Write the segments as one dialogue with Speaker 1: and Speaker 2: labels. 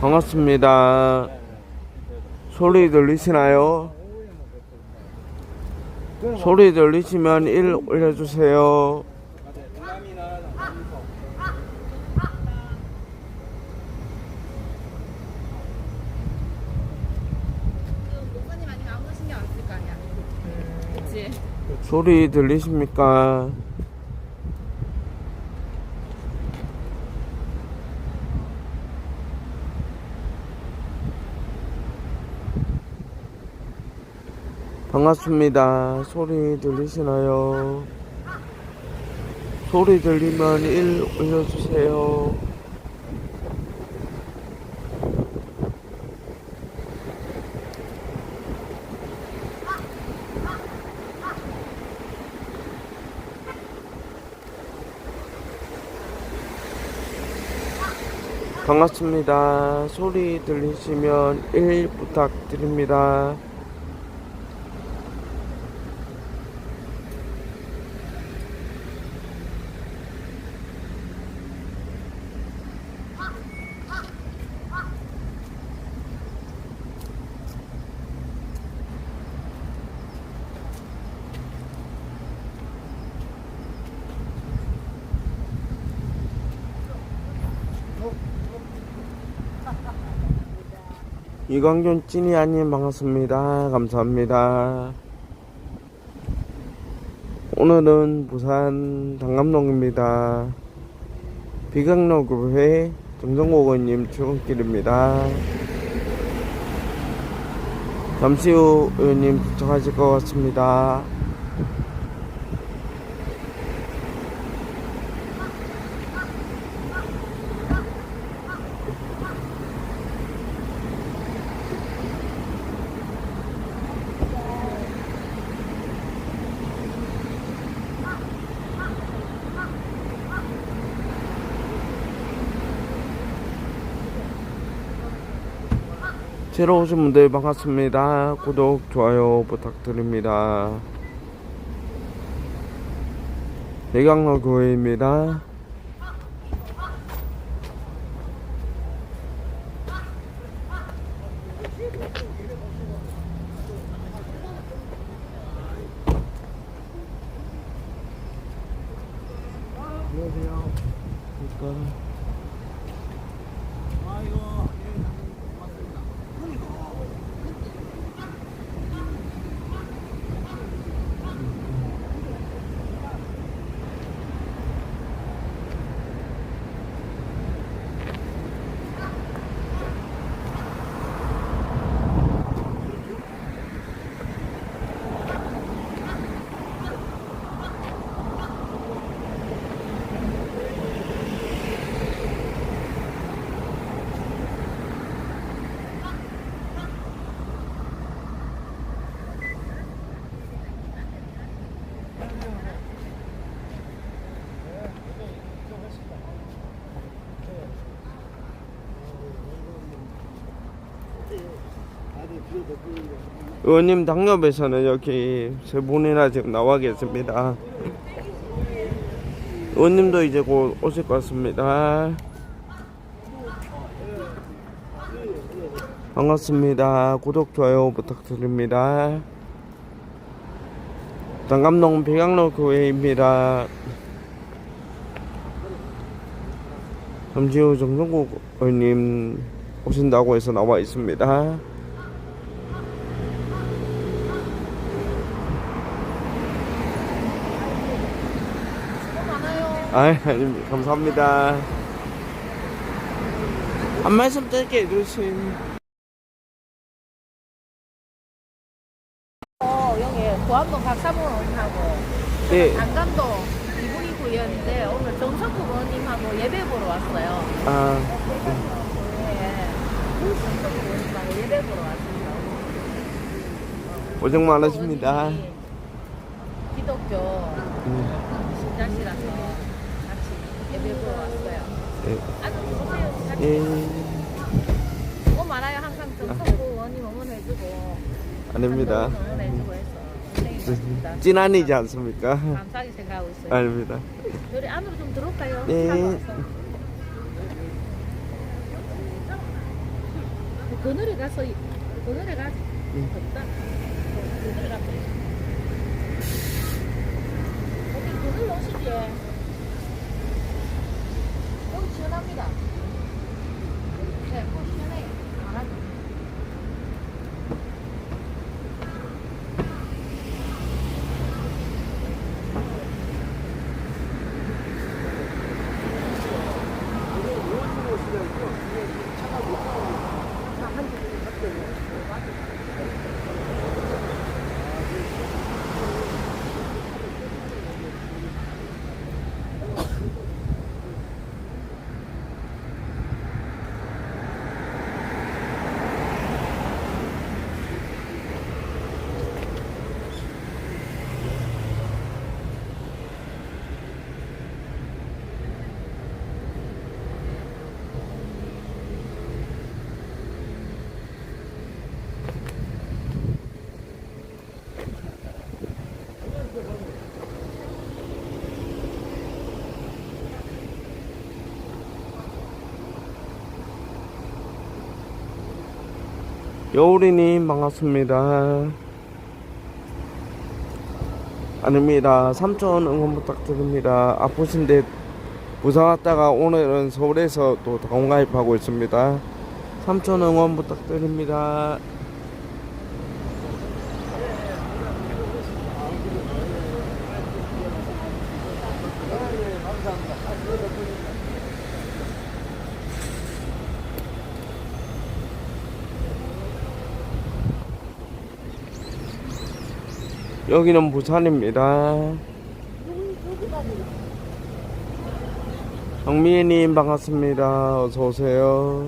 Speaker 1: 반갑습니다. 소리 들리시나요? 소리 들리시면 1 올려주세요. 소리 들리십니까? 반갑습니다. 소리 들리시나요? 소리 들리면 1 올려주세요. 반갑습니다. 소리 들리시면 1 부탁드립니다. 이광준 찐이 아님 반갑습니다. 감사합니다. 오늘은 부산 당감동입니다. 비강로교회 정성국 의원님 출근길입니다. 잠시 후 의원님 도착하실 것 같습니다. 새로 오신 분들 반갑습니다. 구독, 좋아요 부탁드립니다. 대강로 교회입니다. 안녕하세요. 그러니까 의원님 당협에서는 여기 세 분이나 지금 나와 계십니다. 의원님도 이제 곧 오실 것 같습니다. 반갑습니다. 구독, 좋아요 부탁드립니다. 당감동 백양로 교회입니다. 잠시 후 정성국 의원님 오신다고 해서 나와 있습니다.
Speaker 2: 수고 많 아,
Speaker 1: 아닙니다. 감사합니다. 한 말씀 짧게 해주신.
Speaker 2: 어, 여기 고안동 박사모 의원님하고
Speaker 1: 네.
Speaker 2: 안감동 이분이 구의원인데 오늘 정석국 의원님하고 예배 보러 왔어요.
Speaker 1: 아,
Speaker 2: 네. 정석국 의원님하고 예배 보러 왔습니다.
Speaker 1: 고생 많으십니다.
Speaker 2: 기독교
Speaker 1: 음,
Speaker 2: 신자시라서 예배 보러 왔어요.
Speaker 1: 네.
Speaker 2: 보세요.
Speaker 1: 예,
Speaker 2: 수고 많아요. 항상 정석국 의원님 응원해주고
Speaker 1: 아닙니다.
Speaker 2: 응원해주고 해서.
Speaker 1: 찐아니지 않습니까?
Speaker 2: 감사하게 생각하고 있어요.
Speaker 1: 아닙니다.
Speaker 2: 우리 안으로 좀 들어올까요?
Speaker 1: 네.
Speaker 2: 그늘에 가서 그늘에 가지.
Speaker 1: 응.
Speaker 2: 덥다. 어, 그늘에 가서. 어디 그늘 오시지? 시원합니다. 네,
Speaker 1: 여우리님 반갑습니다. 아닙니다. 삼촌 응원 부탁드립니다. 아프신데 부산 왔다가 오늘은 서울에서 또 당가입하고 있습니다. 삼촌 응원 부탁드립니다. 여기는 부산입니다. 정미애님 반갑습니다. 어서 오세요.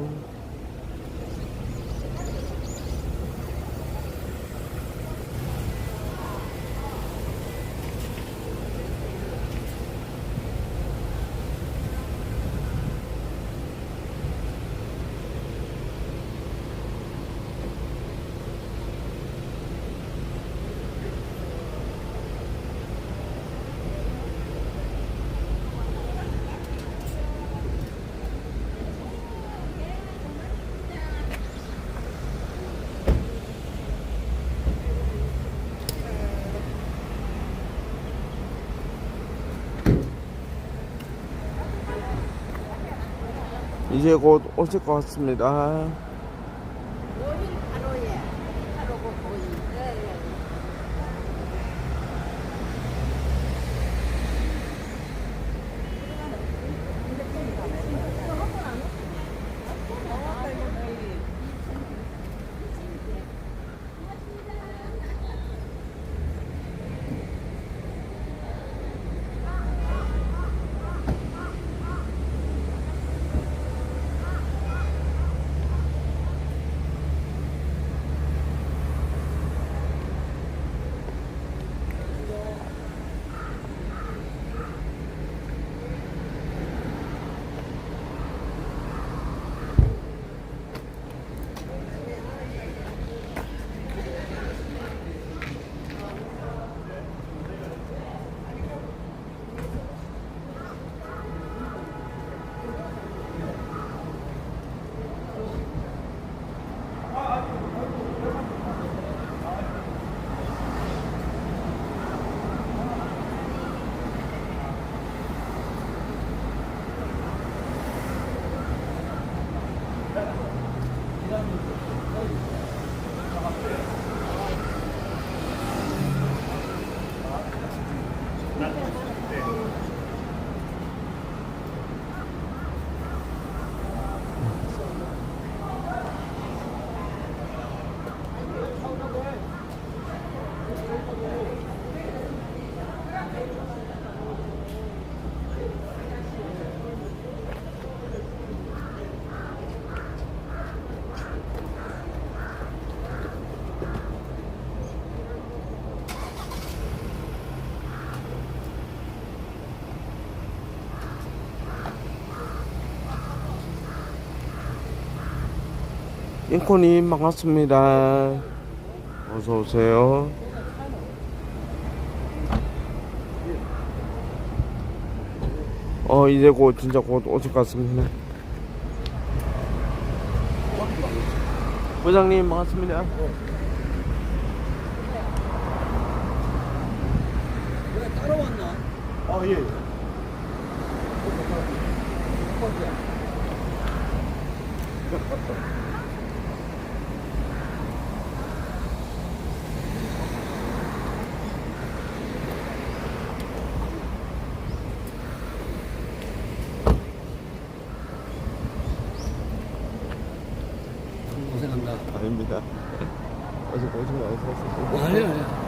Speaker 1: 이제 곧 오실 것 같습니다. 인코님 반갑습니다. 어서 오세요. 어 이제 곧 진짜 곧 오실 것 같습니다. 부장님 반갑습니다.
Speaker 3: 따라왔나?
Speaker 1: 아 예.
Speaker 3: 고생한다.
Speaker 1: 아닙니다. 어제 고생 많이 하셨어요.
Speaker 3: 아니야, 아니야.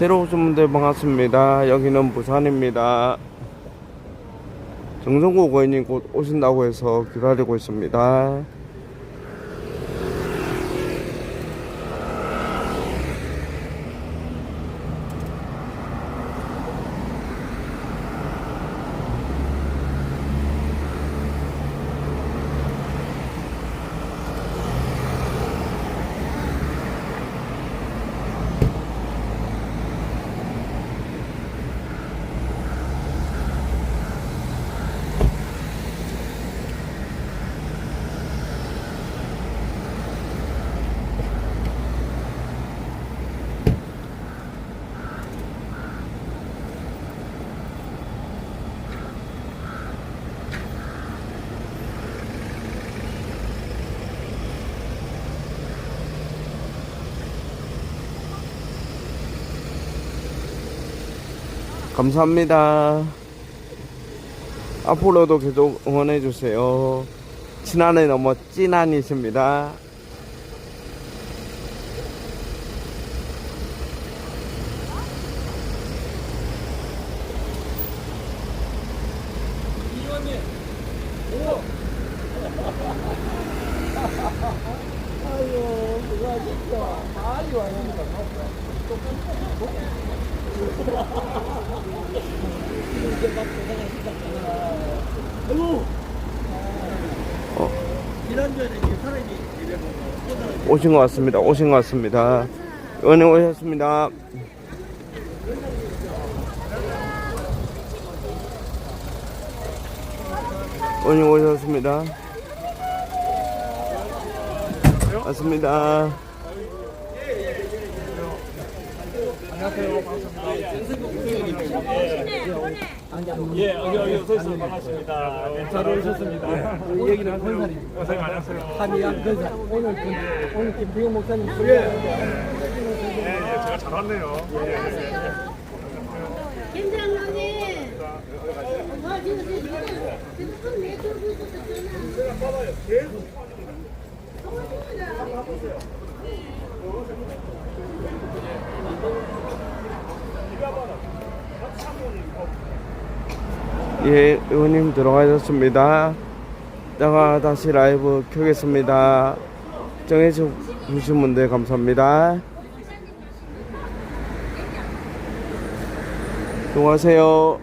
Speaker 1: 새로 오신 분들 반갑습니다. 여기는 부산입니다. 정성구 고객님 곧 오신다고 해서 기다리고 있습니다. 감사합니다. 앞으로도 계속 응원해주세요. 친한에 넘어 찐한이십니다.
Speaker 3: 지난주에 이제 사람이
Speaker 1: 오신 것 같습니다. 오신 것 같습니다. 은행 오셨습니다. 은행 오셨습니다. 맞습니다.
Speaker 4: 예, 여기 여기 서 있어 반갑습니다. 네, 잘 오셨습니다.
Speaker 3: 여기는 한 건설이
Speaker 4: 고생 많으세요.
Speaker 3: 한이양 건설. 오늘 그, 오늘 김태경 목사님
Speaker 4: 예, 예, 제가 잘 왔네요. 예.
Speaker 5: 김장로님. 어, 지금 지금 지금 손 내두고 있었잖아.
Speaker 1: 예, 의원님 들어가셨습니다. 이따가 다시 라이브 켜겠습니다. 정해주신 분들 감사합니다. 수고하세요.